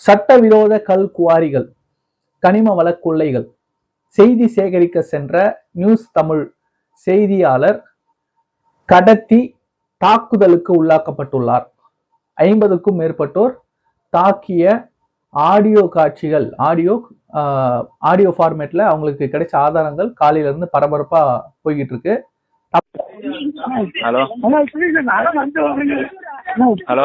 சட்டவிரோத கல் குவாரிகள் கனிம வள கொள்ளைகள். செய்தி சேகரிக்க சென்ற நியூஸ் தமிழ் செய்தியாளர் கடத்தி தாக்குதலுக்கு உள்ளாக்கப்பட்டுள்ளார். ஐம்பதுக்கும் மேற்பட்டோர் தாக்கிய ஆடியோ காட்சிகள் ஆடியோ ஆடியோ ஃபார்மேட்ல அவங்களுக்கு கிடைச்ச ஆதாரங்கள் காலையில இருந்து பரபரப்பா போய்கிட்டு இருக்கு ஹலோ. ஹலோ.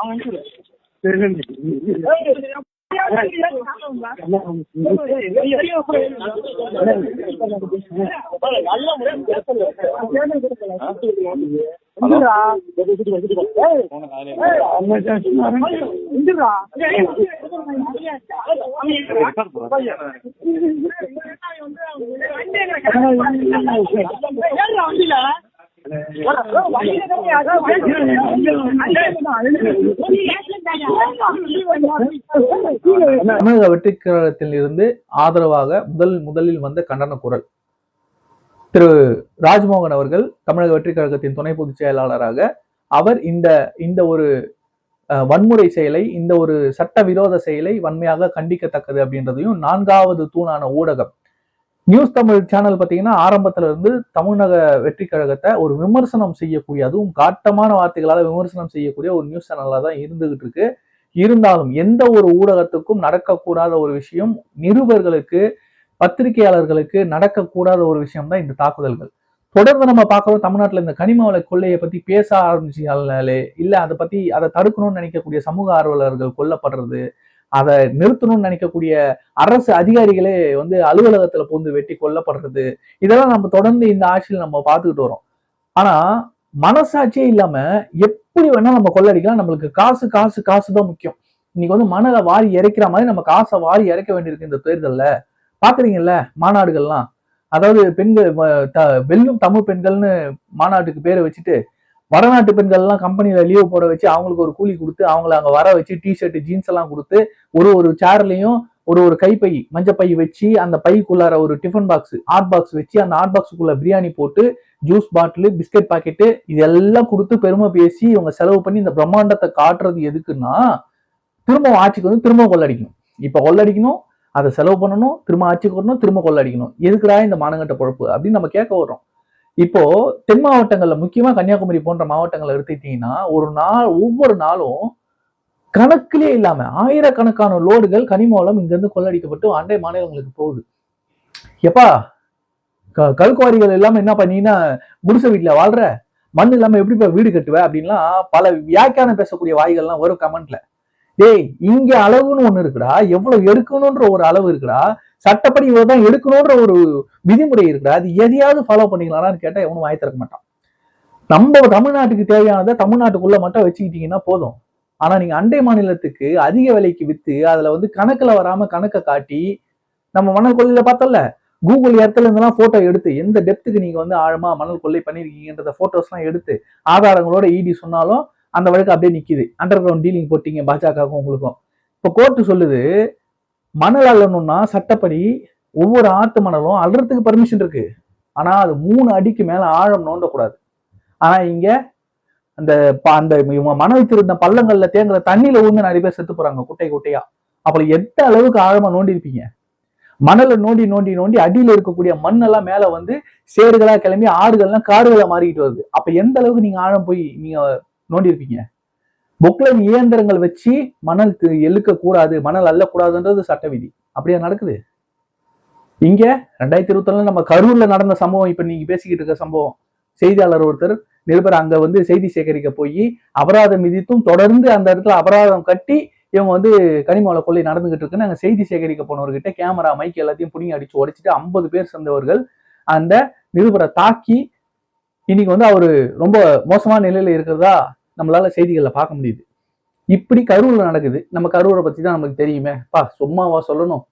வாங்க, station வாங்க. தமிழக வெற்றிக்கழகத்தில் இருந்து ஆதரவாக முதல் முதலில் வந்த கண்டன குரல். திரு ராஜ்மோகன் அவர்கள் தமிழக வெற்றிக்கழகத்தின் துணை பொதுச் செயலாளராக அவர் இந்த இந்த ஒரு வன்முறை செயலை இந்த ஒரு சட்ட விரோத செயலை வன்மையாக கண்டிக்கத்தக்கது அப்படின்றதையும் நான்காவது தூணான ஊடகம் நியூஸ் தமிழ் சேனல் பார்த்தீங்கன்னா ஆரம்பத்துல இருந்து தமிழக வெற்றி கழகத்தை ஒரு விமர்சனம் செய்யக்கூடிய அதுவும் காட்டமான வார்த்தைகளால் விமர்சனம் செய்யக்கூடிய ஒரு நியூஸ் சேனலாக தான் இருந்துகிட்டு இருக்கு. இருந்தாலும் எந்த ஒரு ஊடகத்துக்கும் நடக்கக்கூடாத ஒரு விஷயம் நிருபர்களுக்கு பத்திரிகையாளர்களுக்கு நடக்கக்கூடாத ஒரு விஷயம் தான் இந்த தாக்குதல்கள். தொடர்ந்து நம்ம பார்க்கறோம் தமிழ்நாட்டில் இந்த கனிம வள கொள்ளையை பத்தி பேச ஆரம்பிச்சாலே இல்லை அதை பத்தி அதை தடுக்கணும்னு நினைக்கக்கூடிய சமூக ஆர்வலர்கள் கொல்லப்படுறது அதை நிறுத்தணும்னு நினைக்கக்கூடிய அரசு அதிகாரிகளே வந்து அலுவலகத்துல புகுந்து வெட்டி கொல்லப்படுறது. இதெல்லாம் நம்ம தொடர்ந்து இந்த ஆட்சியில் நம்ம பார்த்துக்கிட்டு வரோம். ஆனா மனசாட்சியே இல்லாம எப்படி வேணா நம்ம கொள்ளடிக்கலாம். நம்மளுக்கு காசு காசு காசு தான் முக்கியம். இன்னைக்கு வந்து மணலை வாரி இறைக்கிற மாதிரி நம்ம காசை வாரி இறைக்க வேண்டியிருக்கு இந்த தேர்தல்ல. பாக்குறீங்கல்ல மாநாடுகள்லாம்? அதாவது பெண்கள் த- வெல்லும் தமிழ் பெண்கள்னு மாநாட்டுக்கு பேரை வச்சுட்டு வடநாட்டு பெண்கள்லாம் கம்பெனியில் லீவ் போட வச்சு அவங்களுக்கு ஒரு கூலி கொடுத்து அவங்கள அங்க வர வச்சு டிஷர்ட் ஜீன்ஸ் எல்லாம் கொடுத்து ஒரு ஒரு சேர்லையும் ஒரு ஒரு கைப்பை மஞ்சப்பை வச்சு அந்த பைக்குள்ளார ஒரு டிஃபன் பாக்ஸ் ஹாட் பாக்ஸ் வச்சு அந்த ஹாட் பாக்ஸுக்குள்ள பிரியாணி போட்டு ஜூஸ் பாட்டில் பிஸ்கட் பாக்கெட்டு இதெல்லாம் கொடுத்து பெருமை பேசி இவங்க செலவு பண்ணி இந்த பிரம்மாண்டத்தை காட்டுறது எதுக்குன்னா திரும்ப ஆட்சிக்கு வந்து திரும்ப கொள்ளடிக்கணும். இப்போ கொள்ளடிக்கணும் அதை செலவு பண்ணணும் திரும்ப ஆட்சிக்கு வரணும் திரும்ப கொள்ளடிக்கணும். எதுக்குடா இந்த மானங்கட்ட பொழப்பு? அப்படின்னு நம்ம கேட்க வர்றோம். இப்போ தென் மாவட்டங்கள்ல முக்கியமா கன்னியாகுமரி போன்ற மாவட்டங்களை எடுத்துக்கிட்டீங்கன்னா ஒரு நாள் ஒவ்வொரு நாளும் கணக்கிலே இல்லாம ஆயிரக்கணக்கான லோடுகள் கனிமூலம் இங்கிருந்து கொள்ளடிக்கப்பட்டு அண்டை மாநிலங்களுக்கு போகுது. எப்பா க- கல்குவாரிகள் இல்லாம என்ன பண்ணீங்கன்னா குடிசை வீட்டுல வாழ்ற? மண் இல்லாம எப்படிப்பா வீடு கட்டுவ? அப்படின்லாம் பல வியாக்கியானம் பேசக்கூடிய வாய்கள்லாம் வரும் கமெண்ட்ல. டேய் இங்க அளவுன்னு ஒண்ணு இருக்குடா. எவ்வளவு எடுக்கணும்ன்ற ஒரு அளவு இருக்குடா. சட்டப்படி இவ்வளவுதான் எடுக்கணும்ன்ற ஒரு விதிமுறை இருக்குடா. அது எதையாவது ஃபாலோ பண்ணிக்கலாம்னு கேட்டா எவனும் வாய் திறக்க மாட்டான். நம்ம தமிழ்நாட்டுக்கு தேவையானதை தமிழ்நாட்டுக்குள்ள மட்டும் வச்சுக்கிட்டீங்கன்னா போதும். ஆனா நீங்க அண்டை மாநிலத்துக்கு அதிக விலைக்கு வித்து அதுல வந்து கணக்குல வராம கணக்கை காட்டி நம்ம மணல் கொள்ளையில பார்த்தோம்ல கூகுள் இடத்துல இருந்தெல்லாம் போட்டோ எடுத்து எந்த டெப்த்துக்கு நீங்க வந்து ஆழமா மணல் கொள்ளை பண்ணிருக்கீங்கன்றத போட்டோஸ் எல்லாம் எடுத்து ஆதாரங்களோட இடி சொன்னாலும் அந்த வழக்கு அப்படியே நிற்கிது அண்டர் கிரவுண்ட் டீலிங் போட்டீங்க பாஜகவுக்கும் உங்களுக்கும். இப்போ கோர்ட்டு சொல்லுது மணல் அள்ளணும்னா சட்டப்படி ஒவ்வொரு ஆத்து மணலும் அள்ளுறதுக்கு பர்மிஷன் இருக்கு. ஆனா அது மூணு அடிக்கு மேல ஆழம் நோண்டக்கூடாது ஆனா இங்க அந்த ப- அந்த இவங்க மணல் திருந்த பள்ளங்கள்ல தேங்குற தண்ணியில ஊந்து நிறைய பேர் செத்து போறாங்க குட்டை குட்டையா. அப்போ எந்த அளவுக்கு ஆழமா நோண்டி இருப்பீங்க? மணலை நோண்டி நோண்டி நோண்டி அடியில் இருக்கக்கூடிய மண்ணெல்லாம் மேல வந்து சேறுகளா கிளம்பி ஆடுகள்லாம் காடுகளா மாறிக்கிட்டு வருது. அப்ப எந்த அளவுக்கு நீங்க ஆழம் போய் நீங்க நோண்டி இருப்பீங்க பொக்லைன் இயந்திரங்கள் வச்சு மணல் எழுக்க கூடாது மணல் அள்ளக்கூடாதுன்றது சட்ட விதி அப்படியே நடக்குது? இங்க ரெண்டாயிரத்தி இருபத்தி நம்ம கரூர்ல நடந்த சம்பவம் இப்ப நீங்க பேசிக்கிட்டு இருக்க சம்பவம். செய்தியாளர் ஒருத்தர் நிருபர் அங்க வந்து செய்தி சேகரிக்க போய் அபராதம் விதித்தும் தொடர்ந்து அந்த இடத்துல அபராதம் கட்டி இவங்க வந்து கனிமவள கொள்ளை நடந்துகிட்டு இருக்குன்னு அங்க செய்தி சேகரிக்க போனவர்கிட்ட கேமரா மைக் எல்லாத்தையும் புடிங்கி அடிச்சு உடைச்சிட்டு ஐம்பது பேர் சேர்ந்தவர்கள் அந்த நிருபரை தாக்கி இன்னைக்கு வந்து அவரு ரொம்ப மோசமான நிலையில இருக்கிறதா நம்மளால செய்திகளில் பார்க்க முடியுது. இப்படி கரூரில் நடக்குது. நம்ம கரூரை பத்தி தான் நமக்கு தெரியுமே. பா சும்மாவா சொல்லணும்.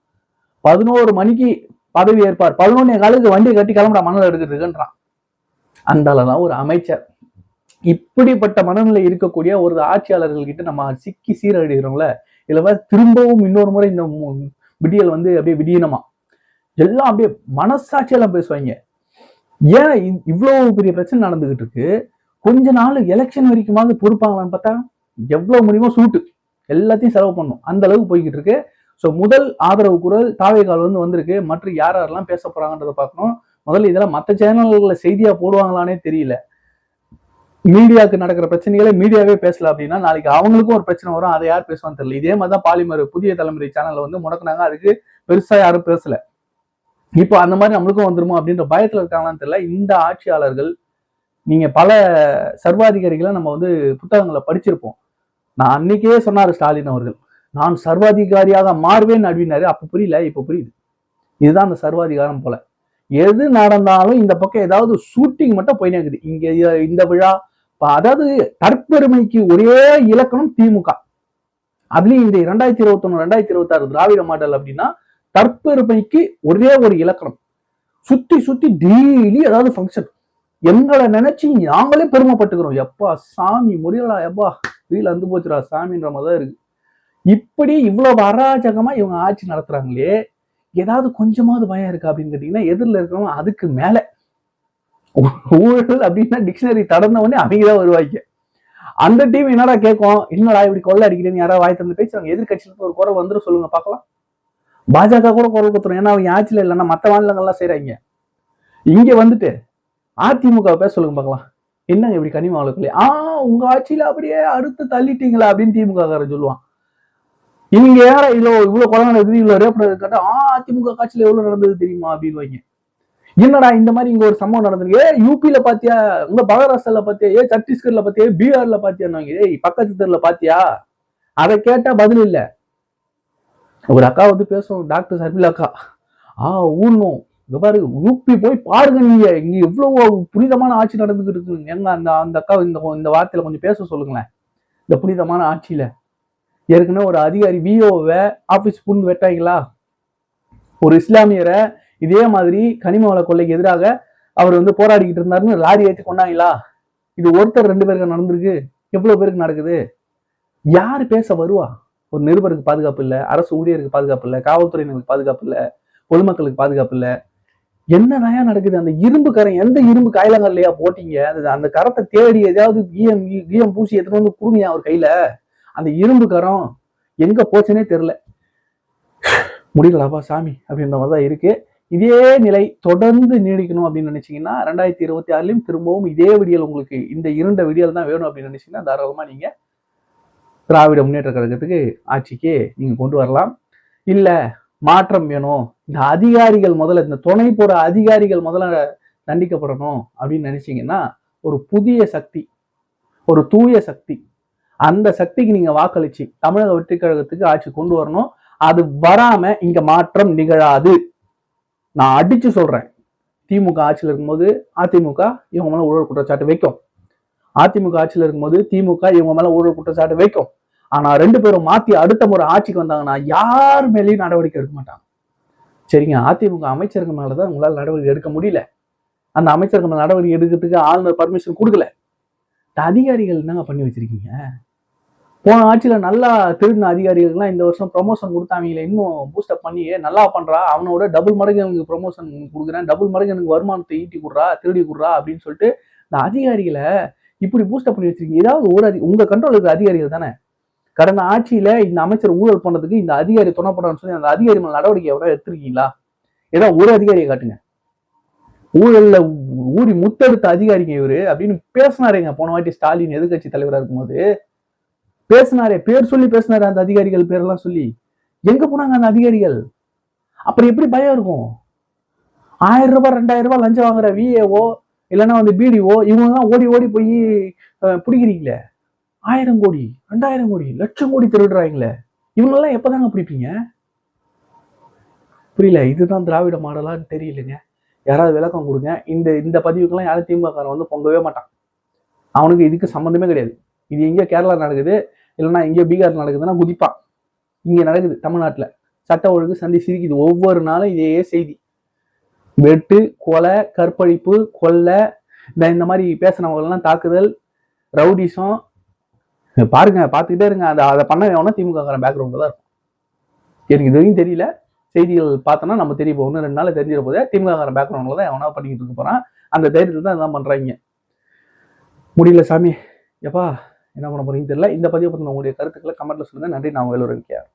பதினோரு மணிக்கு பதவி ஏற்பார் பதினொன்னே காலத்துக்கு வண்டியை கட்டி கிளம்புற மணல் எடுக்கிறதுக்குன்றான் அந்த அளவுதான் ஒரு அமைச்சர். இப்படிப்பட்ட மனநிலை இருக்கக்கூடிய ஒரு ஆட்சியாளர்கள் கிட்ட நம்ம சிக்கி சீரழிகிறோம்ல. இதுல திரும்பவும் இன்னொரு முறை இந்த மு- விடியல் வந்து அப்படியே விடியணுமா? எல்லாம் அப்படியே மனசாட்சியெல்லாம் பேசுவாங்க. ஏன் இவ்வளவு பெரிய பிரச்சனை நடந்துகிட்டு இருக்கு? கொஞ்ச நாள் எலெக்ஷன் வரைக்குமாவது பொறுப்பாங்களான்னு பார்த்தா எவ்வளவு முடியுமோ சூட்டு. எல்லாத்தையும் செலவு பண்ணும். அந்த அளவுக்கு போய்கிட்டு இருக்கு. ஸோ முதல் ஆதரவு குரல் தாவேகால் வந்து வந்திருக்கு. மற்ற யார் யாரெல்லாம் பேச போறாங்கன்றத பார்க்கணும். முதல்ல இதெல்லாம் மற்ற சேனல்களில் செய்தியா போடுவாங்களானே தெரியல. மீடியாவுக்கு நடக்கிற பிரச்சனைகளை மீடியாவே பேசல அப்படின்னா நாளைக்கு அவங்களுக்கும் ஒரு பிரச்சனை வரும். அதை யார் பேசுவான்னு தெரியல. இதே மாதிரி தான் பாலிமர் புதிய தலைமுறை சேனல்ல வந்து முடக்கினாங்க. அதுக்கு பெருசா யாரும் பேசல. இப்போ அந்த மாதிரி நம்மளுக்கும் வந்துருமோ அப்படின்ற பயத்துல இருக்காங்களான்னு தெரியல. இந்த ஆட்சியாளர்கள் நீங்க பல சர்வாதிகாரிகளை நம்ம வந்து புத்தகங்களை படிச்சிருப்போம். நான் அன்னைக்கே சொன்னாரு ஸ்டாலின் அவர்கள் நான் சர்வாதிகாரியாக மாறுவேன் அப்படின்னாரு. அப்ப புரியல இப்போ புரியுது. இதுதான் அந்த சர்வாதிகாரம் போல. எது நடந்தாலும் இந்த பக்கம் ஏதாவது ஷூட்டிங் மட்டும் போயினே இருக்குது. இங்க இந்த விழா இப்போ அதாவது தற்பெருமைக்கு ஒரே இலக்கணம் திமுக. அதுலயும் இந்த இரண்டாயிரத்தி இருபத்தொன்னு ரெண்டாயிரத்தி இருபத்தாறு திராவிட மாடல் அப்படின்னா தற்பெருமைக்கு ஒரே ஒரு இலக்கணம். சுத்தி சுத்தி டெய்லி ஏதாவது ஃபங்க்ஷன் எங்களை நினைச்சு நாங்களே பெருமைப்பட்டுக்கிறோம். எப்பா சாமி முடியலா எப்பா வீல வந்து போச்சுடா சாமின்ற மாதிரி தான் இருக்கு. இப்படி இவ்வளவு அராஜகமா இவங்க ஆட்சி நடத்துறாங்களே ஏதாவது கொஞ்சமாவது பயம் இருக்கா அப்படின்னு கேட்டீங்கன்னா எதிரில் இருக்கிறவங்க அதுக்கு மேல. ஊழல் அப்படின்னா டிக்ஷனரி தடந்த உடனே அவங்க தான் வருவாங்க. அந்த டீம் என்னடா கேட்கும்? என்னடா இப்படி கொள்ள அடிக்கிறேன்னு யாராவது வாய் தந்து பேசுறாங்க? எதிர்கட்சியில ஒரு குறை வந்துடும் சொல்லுங்க பார்க்கலாம். பாஜக கூட குரல் கொடுத்துரும். ஏன்னா அவங்க ஆட்சியில் இல்லைன்னா மற்ற மாநிலங்கள்லாம் செய்யறாங்க இங்க வந்துட்டு அதிமுக பேச சொல்லுங்க பார்க்கலாம். என்னங்க இப்படி கனிமா வளர்க்கலையே ஆ உங்க ஆட்சியில அப்படியே அடுத்து தள்ளிட்டீங்களா அப்படின்னு திமுக காரன் சொல்லுவான். இவங்க யார இவ்வளோ இவ்வளவு குழந்தை நடக்குது இவ்வளவு ரேப் நடக்குது ஆ அதிமுக காட்சியில எவ்வளவு நடந்தது தெரியுமா அப்படின்னு வைங்க. என்னடா இந்த மாதிரி இங்க ஒரு சம்பவம் நடந்திருக்கு? ஏ யூபியில பாத்தியா? உங்க மகாராஷ்டிரால பாத்தியா? ஏ சத்தீஸ்கர்ல பாத்தியா? பீகார்ல பாத்தியான்னு ஏய் பக்கத்து தெருல பாத்தியா? அதை கேட்டா பதில் இல்லை. ஒரு அக்கா வந்து பேசுவோம் டாக்டர் சர்மிளா அக்கா. ஆ ஊர்ணும். இங்க பாரு யூபி போய் பாருங்க நீங்க. இங்க எவ்வளவு புனிதமான ஆட்சி நடந்துகிட்டு இருக்கு. எங்க அந்த அந்த அக்கா இந்த இந்த வார்த்தையில கொஞ்சம் பேச சொல்லுங்களேன். இந்த புனிதமான ஆட்சியில. ஏற்கனவே ஒரு அதிகாரி விஓவை ஆபீஸ் புண்ணு வெட்டாங்களா? ஒரு இஸ்லாமியரை இதே மாதிரி கனிம வள கொள்ளைக்கு எதிராக அவர் வந்து போராடிக்கிட்டு இருந்தாருன்னு லாரி ஏற்றி கொண்டாங்களா? இது ஒருத்தர் ரெண்டு பேருக்கு நடந்திருக்கு. எவ்வளவு பேருக்கு நடக்குது? யார் பேச வருவா? ஒரு நிருபருக்கு பாதுகாப்பு இல்லை அரசு ஊழியருக்கு பாதுகாப்பு இல்லை காவல்துறையினருக்கு பாதுகாப்பு இல்லை பொதுமக்களுக்கு பாதுகாப்பு இல்லை. என்னதான் நடக்குது? அந்த இரும்பு கரம் எந்த இரும்பு காயிலங்கல்லையா போட்டீங்க? அது அந்த கரத்தை தேடி ஏதாவது ஈயம் ஈயம் பூசி எடுத்துட்டு வந்து குடுங்க அவர் கையில? அந்த இரும்பு கரம் எங்க போச்சுன்னே தெரில முடியலப்பா சாமி அப்படின்ற மாதிரி தான் இருக்கு. இதே நிலை தொடர்ந்து நீடிக்கணும் அப்படின்னு நினைச்சீங்கன்னா ரெண்டாயிரத்தி இருபத்தி ஆறுலயும் திரும்பவும் இதே விடியல் உங்களுக்கு இந்த இருண்ட விடியல் தான் வேணும் அப்படின்னு நினைச்சீங்கன்னா தாராளமா நீங்க திராவிட முன்னேற்ற கழகத்துக்கு ஆட்சிக்கு நீங்க கொண்டு வரலாம். இல்லை மாற்றம் வேணும். இந்த அதிகாரிகள் முதல்ல இந்த துணை போற அதிகாரிகள் முதல்ல தண்டிக்கப்படணும் அப்படின்னு நினைச்சீங்கன்னா ஒரு புதிய சக்தி ஒரு தூய சக்தி. அந்த சக்திக்கு நீங்க வாக்களிச்சு தமிழக வெற்றி கழகத்துக்கு ஆட்சி கொண்டு வரணும். அது வராம இங்க மாற்றம் நிகழாது. நான் அடிச்சு சொல்றேன். திமுக ஆட்சியில் இருக்கும்போது அதிமுக இவங்க மேல ஊழல் குற்றச்சாட்டு வைக்கும். அதிமுக ஆட்சியில் இருக்கும்போது திமுக இவங்க மேல ஊழல் குற்றச்சாட்டு வைக்கும். ஆனா ரெண்டு பேரும் மாத்தி அடுத்த முறை ஆட்சிக்கு வந்தாங்கன்னா யார் மேலேயும் நடவடிக்கை எடுக்க மாட்டாங்க. சரிங்க அதிமுக அமைச்சர்கள் மேலதான் உங்களால் நடவடிக்கை எடுக்க முடியல. அந்த அமைச்சர்கள் மேல நடவடிக்கை எடுக்கிறதுக்கு ஆளுநர் பர்மிஷன் கொடுக்கல. இந்த அதிகாரிகள் என்னங்க பண்ணி வச்சிருக்கீங்க? போன ஆட்சியில் நல்லா திருடின அதிகாரிகளுக்குலாம் இந்த வருஷம் ப்ரொமோஷன் கொடுத்தாங்களே இன்னும் பூஸ்டப் பண்ணி நல்லா பண்றா. அவனோட டபுள் மடங்கு எனக்கு ப்ரொமோஷன் கொடுக்குறேன். டபுள் மடங்கு எனக்கு வருமானத்தை ஈட்டி கொடுறா திருடி கொடுறா அப்படின்னு சொல்லிட்டு இந்த அதிகாரிகளை இப்படி பூஸ்டப் பண்ணி வச்சிருக்கீங்க. ஏதாவது ஒரு அதி உங்க கண்ட்ரோல் இருக்கிற அதிகாரிகள் தானே? கடந்த ஆட்சியில இந்த அமைச்சர் ஊழல் பண்ணதுக்கு இந்த அதிகாரி துணைப்படான்னு சொல்லி அந்த அதிகாரி மேல நடவடிக்கை எவ்வளவு எடுத்திருக்கீங்களா? ஏதாவது ஒரு அதிகாரியை காட்டுங்க. ஊழல்ல ஊறி முத்தெடுத்த அதிகாரிங்க இவரு அப்படின்னு பேசினாருங்க. போன வாட்டி ஸ்டாலின் எதிர்கட்சி தலைவரா இருக்கும்போது பேசினாரே. பேர் சொல்லி பேசினாரு அந்த அதிகாரிகள் பேரெல்லாம் சொல்லி. எங்க போனாங்க அந்த அதிகாரிகள்? அப்புறம் எப்படி பயம் இருக்கும்? ஆயிரம் ரூபாய் ரெண்டாயிரம் ரூபாய் லஞ்சம் வாங்குற விஏஓ இல்லைன்னா வந்து பிடிஓ இவங்க தான் ஓடி ஓடி போய் பிடிக்கிறீங்களே? ஆயிரம் கோடி ரெண்டாயிரம் கோடி லட்சம் கோடி திருடுறாங்களே. இவங்கெல்லாம் எப்போதாங்க பிடிப்பீங்க? புரியல இதுதான் திராவிட மாடலான்னு தெரியலங்க. யாராவது விளக்கம் கொடுங்க. இந்த இந்த பதிவுக்கெல்லாம் யாரும் திமுகக்காரன் வந்து பொங்கவே மாட்டான். அவனுக்கு இதுக்கு சம்மந்தமே கிடையாது. இது எங்கேயோ கேரளா நடக்குது இல்லைன்னா எங்கேயோ பீகார் நடக்குதுன்னா குதிப்பான். இங்கே நடக்குது தமிழ்நாட்டில். சட்ட ஒழுங்கு சந்தி சிரிக்குது. ஒவ்வொரு நாளும் இதே செய்தி. வெட்டு கொலை கற்பழிப்பு கொள்ளை இந்த இந்த மாதிரி பேசுனவங்களெல்லாம் தாக்குதல் ரவுடிசம் பாருங்க பார்த்துக்கிட்டே இருங்க. அதை அதை பண்ண வேணா திமுகக்காரன் பேக்ரவுண்டில் தான் இருக்கும். எனக்கு இது வரைக்கும் தெரியல. செய்திகள் பார்த்தோன்னா நம்ம தெரிய போகும் இன்னும் ரெண்டு நாள் தெரிஞ்சிட போதே திமுகக்காரன் பேக்ரவுண்டில் தான் எவனா பண்ணிக்கிட்டு இருக்க போகிறான் அந்த தைரியத்தில் தான் இதெல்லாம் பண்ணுறாங்க முடியல சாமி. எப்பா என்ன பண்ண போறீங்கன்னு தெரியல. இந்த பதிவை பற்றின உங்களுடைய கருத்துக்களை கமெண்ட்ல சொல்லுங்க. நன்றி. நான் வேலூர் கேர்